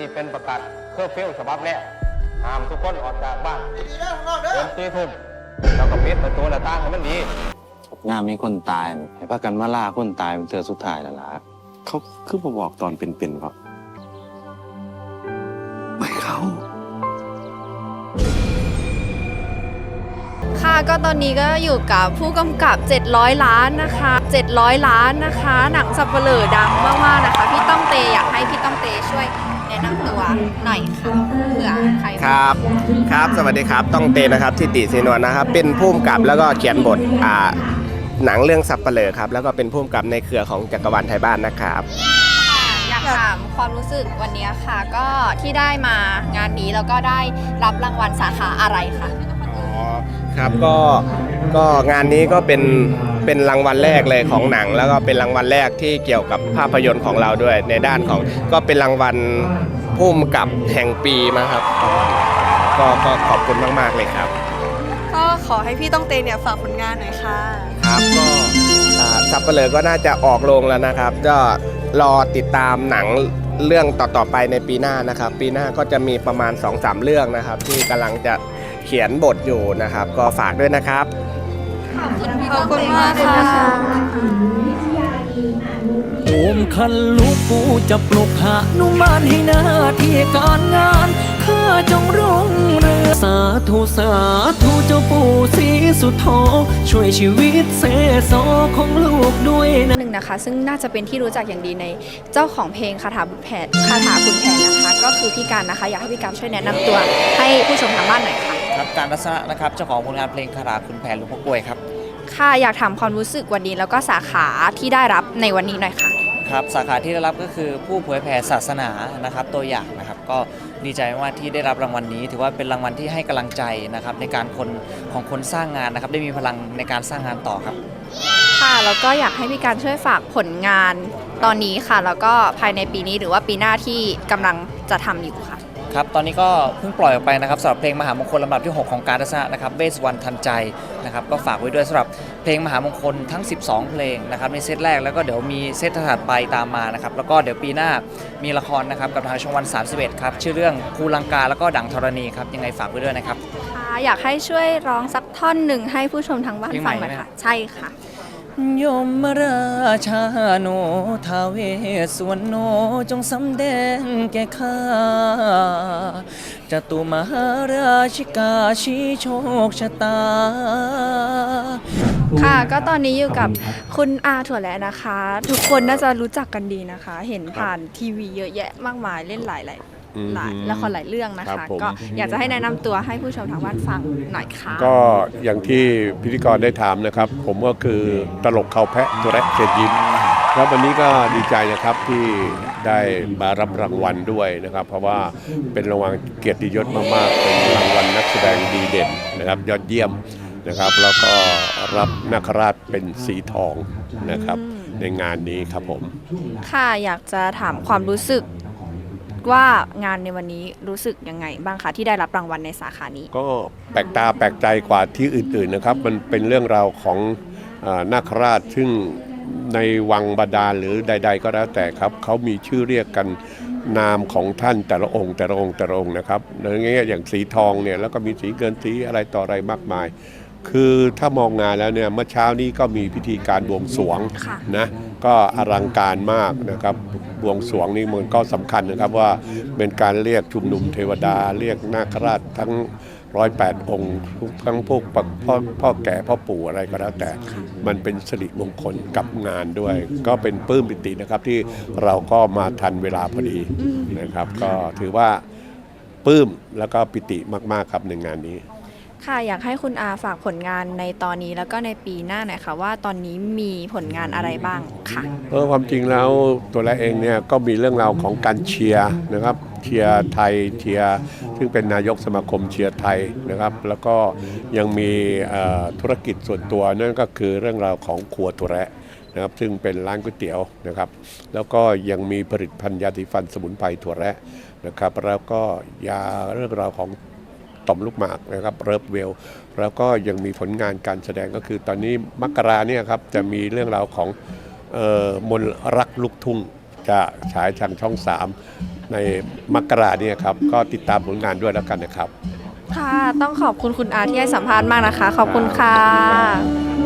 นี่เป็นประกาศเคอร์ฟิวฉบับแรกห้ามทุกคนออกจากบ้านเดินตีทุ่มแล้วก็ปิดประตูหน้าต่างให้มันดีงามมีคนตายให้พากันมาล่าคนตายเป็นเตือสุดท้ายแล้วล่ะเขาคือมาบอกตอนเป็นๆว่าไม่เขาค่ะก็ตอนนี้ก็อยู่กับผู้กำกับ 700 ล้านนะคะ 700 ล้านนะคะ หนังสับเปลือดังมากๆนะคะ พี่ต้องเตอยากให้พี่ต้องเตช่วย แนะนำตัวหน่อยค่ะเผื่อใครครับครับสวัสดีครับต้องเตนะครับทิติศรีนวลนะครับ เป็นผู้กำกับแล้วก็เขียนบทอ่าหนังเรื่องสับเปลอครับแล้วก็เป็นผู้กำกับในเครือของจักรวาลไทยบ้านนะครับ อยากถามความรู้สึกวันนี้ค่ะ ก็ที่ได้มางานนี้แล้วก็ได้รับรางวัลสาขาอะไรคะ อ๋อครับก็ก็งานนี้ก็เป็น เป็นรางวัลแรกเลยของหนัง แล้วก็เป็นรางวัลแรกที่เกี่ยวกับภาพยนตร์ของเราด้วยในด้านของก็เป็นรางวัลผู้กำกับแห่งปีนะครับ ก็ก็ขอบคุณมาก ๆ เลยครับ ก็ขอให้พี่ต้องเตเนี่ยฝากผลงานหน่อยค่ะ ครับก็อ่าสับเปลือก็น่าจะออกโรงแล้วนะครับ ก็รอติดตามหนังเรื่องต่อ ๆ ไปในปีหน้านะครับ ปีหน้าก็จะมีประมาณ 2-3 เรื่องนะครับ ที่กำลังจะเขียนบทอยู่นะครับ ก็ฝากด้วยนะครับ ขอบคุณพี่ ขต้ออบงคุณเตมากค่ะโอมคันลูกกูจะปลุกหานุมานให้หน้าที่การงานข้าจงรุ่งเรืองสาธุสาธุเจ้าปู่ศรีสุโธช่วยชีวิตเสโสของลูกด้วยนะหนึ่งนะคะ ซึ่งน่าจะเป็นที่รู้จักอย่างดีในเจ้าของเพลงคาถาบุญแผนคาถาคุณแผนนะคะ ก็คือพี่การนะคะ อยากให้พี่การช่วยแนะนำตัวให้ผู้ชมทางบ้านหน่อยค่ะ ครับการรัศนะนะครับเจ้าของผลงานเพลงคาราคุณแผนหลวงพ่อกล้วยครับ ค่ะ อยากถามความรู้สึกวันนี้แล้วก็สาขาที่ได้รับในวันนี้หน่อยค่ะ ครับสาขาที่ได้รับก็คือผู้เผยแผ่ศาสนานะครับตัวอย่างนะครับก็ดีใจมากที่ได้รับรางวัลนี้ ถือว่าเป็นรางวัลที่ให้กำลังใจนะครับในการคนของคนสร้างงานนะครับได้มีพลังในการสร้างงานต่อครับ ค่ะแล้วก็อยากให้พี่การช่วยฝากผลงานตอนนี้ค่ะ แล้วก็ภายในปีนี้หรือว่าปีหน้าที่กำลังจะทำอยู่ค่ะ ครับตอนนี้ก็เพิ่งปล่อยออกไปนะครับสำหรับเพลงมหามงคลลำดับที่ 6 ของการทัศนะนะครับเบสวันทันใจนะครับก็ฝากไว้ด้วยสำหรับเพลงมหามงคลทั้ง 12 เพลงนะครับในเซตแรกแล้วก็เดี๋ยวมีเซตถัดไปตามมานะครับแล้วก็เดี๋ยวปีหน้ามีละครนะครับกับทางช่องวัน 31 ครับชื่อเรื่องภูลังกาแล้วก็ดังธรณีครับยังไงฝากไว้ด้วยนะครับ ค่ะอยากให้ช่วยร้องสักท่อนหนึ่งให้ผู้ชมทางบ้านเพลงใหม่ฟังหน่อยไหม ค่ะ ใช่ค่ะ ยมราชาโนทาเวสวรรณโนจงสำแดงแก่ข้าจตุมหาราชิกาชี้โชคชะตา ค่ะ ก็ตอนนี้อยู่กับคุณอาถั่วแระนะคะ ทุกคนน่าจะรู้จักกันดีนะคะ เห็นผ่านทีวีเยอะแยะมากมายเล่นหลายหลาย หลายละครหลายเรื่องนะครัคะ บผม ก็อยากจะให้แนะนำตัวให้ผู้ชมทางบ้านฟังหน่อยค่ะ ก็อย่างที่พิธีกรได้ถามนะครับ ผมก็คือตลกเขาแพะตัวแรกเชิญยิ้มแล้ววันนี้ก็ดีใจนะครับที่ได้มารับรางวัลด้วยนะครับ เพราะว่าเป็นรางวัลเกียรติยศมากๆเป็นรางวัลนักแสดงดีเด่นนะครับยอดเยี่ยมนะครับ แล้วก็รับนาคราชเป็นสีทองนะครับ ในงานนี้ครับผม ค่ะอยากจะถามความรู้สึก ว่างานในวันนี้รู้สึกยังไงบ้างคะที่ได้รับรางวัลในสาขานี้ ก็แปลกตาแปลกใจกว่าที่อื่นๆนะครับ มันเป็นเรื่องราวของอานาคราชซึ่งในวังบาดาลหรือใด ๆ ก็แล้วแต่ครับเขามีชื่อเรียกกันนามของท่านแต่ละองค์แต่ละองค์แต่ละองค์นะครับอย่างเงี้ยอย่างสีทองเนี่ยแล้วก็มีสีเงินสีอะไรต่ออะไรมากมาย คือถ้ามองงานแล้วเนี่ยเมื่อเช้านี้ก็มีพิธีการบวงสรวงค่ะ นะ ก็อลังการมากนะครับบวงสรวงนี่มันก็สำคัญนะครับว่าเป็นการเรียกชุมนุมเทวดา เรียกนาคราชทั้งร้อยแปดองค์ทั้งพวกพ่อพ่อแก่พ่อปู่อะไรก็แล้วแต่ มันเป็นสิริมงคลกับงานด้วย ก็เป็นปลื้มปิตินะครับที่เราก็มาทันเวลาพอดีนะครับ ก็ถือว่าปลื้มแล้วก็ปิติมาก ๆ ครับในงานนี้ ค่ะอยากให้คุณอาฝากผลงานในตอนนี้แล้วก็ในปีหน้าหน่อยค่ะว่าตอนนี้มีผลงานอะไรบ้างค่ะเออความจริงแล้วตัวแรกเองเนี่ยก็มีเรื่องราวของการเชียร์นะครับเชียร์ไทยเชียร์ซึ่งเป็นนายกสมาคมเชียร์ไทยนะครับ แล้วก็ยังมีธุรกิจส่วนตัวนั่นก็คือเรื่องราวของครัวตัวแระนะครับซึ่งเป็นร้านก๋วยเตี๋ยวนะครับ แล้วก็ยังมีผลิตภัณฑ์ยาสีฟันสมุนไพรถั่วแระนะครับ แล้วก็ยาเรื่องราวของ ต่อมลูกหมากนะครับเริฟเวลแล้วก็ยังมีผลงานการแสดงก็คือตอนนี้มกราเนี่ยครับจะมีเรื่องราวของออมนรักลูกทุ่งจะฉายทางช่อง 3 ในมกราเนี่ยครับก็ติดตามผลงานด้วยแล้วกันนะครับ ค่ะ ต้องขอบคุณคุณอาที่ให้สัมภาษณ์มากนะคะ ขอบคุณค่ะ